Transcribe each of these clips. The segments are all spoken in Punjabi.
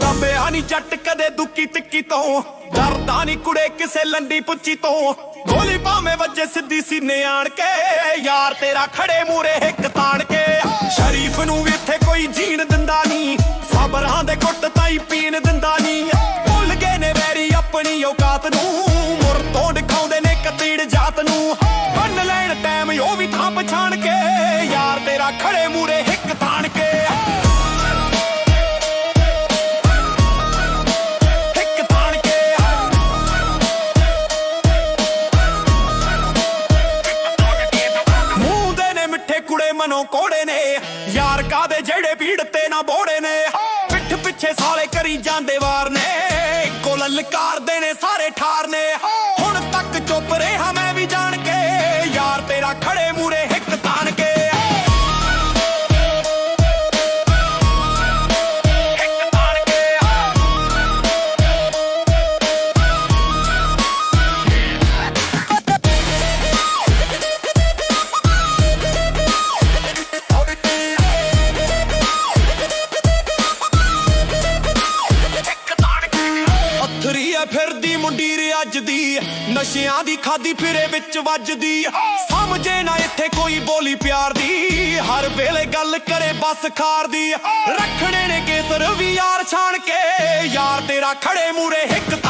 ਦੱਬਿਆ ਨਹੀਂ ਜੱਟ ਕਦੇ ਦੁੱਕੀ ਤਿੱਕੀ ਤੋਂ, ਡਰਦਾ ਨਹੀਂ ਕੁੜੇ ਕਿਸੇ ਲੰਡੀ ਪੁੱਚੀ ਤੋਂ। ਗੋਲੀ ਭਾਵੇਂ ਵੱਜੇ ਸਿੱਧੀ ਸੀਨੇ ਆਣ ਕੇ, ਯਾਰ ਤੇਰਾ ਖੜੇ ਮੂਰੇ ਹਿੱਕ ਤਾਣ ਕੇ। ਸ਼ਰੀਫ ਨੂੰ ਵੀ ਇੱਥੇ ਕੋਈ ਜੀਣ ਦਿੰਦਾ ਨਹੀਂ ਸਬਰਾਂ ਦੇ ਘੁੱਟ ਤਾਈ ਪੀਣ ਦਿੰਦਾ ਨਹੀਂ ਆਪਣੀ ਔਕਾਤ ਨੂੰ। ਮੁਰ ਤੋਂ ਦਿਖਾਉਂਦੇ ਨੇ ਕਤੀੜ ਜਾਤ ਨੂੰ। ਬੰਨ ਲੈਣ ਟਾਈਮ ਉਹ ਵੀ ਥਾਂ ਪਛਾਣ ਕੇ। ਯਾਰ ਤੇਰਾ ਖੜੇ ਮੂਰੇ ਹਿੱਕ ਤਾਣ ਕੇ। ਹਿੱਕ ਤਾਣ ਕੇ। ਮੂੰਹ ਦੇ ਨੇ ਮਿੱਠੇ ਕੁੜੇ ਮਨੋਂ ਕੋੜੇ ਨੇ। ਯਾਰ ਕਾਦੇ ਜਿਹੜੇ ਭੀੜ ਤੇ ਨਾ ਬੋੜੇ ਨੇ। ਪਿੱਠ ਪਿੱਛੇ ਸਾਲੇ ਕਰੀ ਜਾਂਦੇ ਵਾਰ ਨੇ ਇੱਕੋ ਲਲਕਾਰਦੇ ਨੇ ਸਾਰੇ ਠਾਰ ਨੇ ਹੁਣ ਪੱਥਰੀ ਐ, ਫਿਰਦੀ ਮੁੰਡੀਰ ਅੱਜ ਦੀ ਨਸ਼ਿਆਂ ਦੀ ਖਾਦੀ ਫਿਰੇ ਵਿੱਚ ਵੱਜਦੀ ਸਮਝੇ ਨਾ ਇੱਥੇ ਕੋਈ ਬੋਲੀ ਪਿਆਰ ਦੀ। ਹਰ ਵੇਲੇ ਗੱਲ ਕਰੇ ਬਸ ਖਾਰ ਦੀ ਰੱਖਣੇ ਨੇ ਕੇਸਰ, ਵੀ ਯਾਰ ਛਾਣ ਕੇ। ਯਾਰ ਤੇਰਾ ਖੜੇ ਮੂਰੇ ਹਿੱਕ ਹਿੱਕ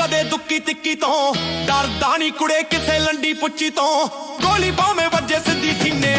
ਕਦੇ ਦੁੱਕੀ ਤਿੱਕੀ ਤੋਂ, ਡਰਦਾ ਨਹੀਂ ਕੁੜੇ ਕਿਸੇ ਲੰਡੀ ਪੁੱਚੀ ਤੋਂ। ਗੋਲੀ ਭਾਵੇਂ ਵੱਜੇ ਸਿੱਧੀ ਸੀਨੇ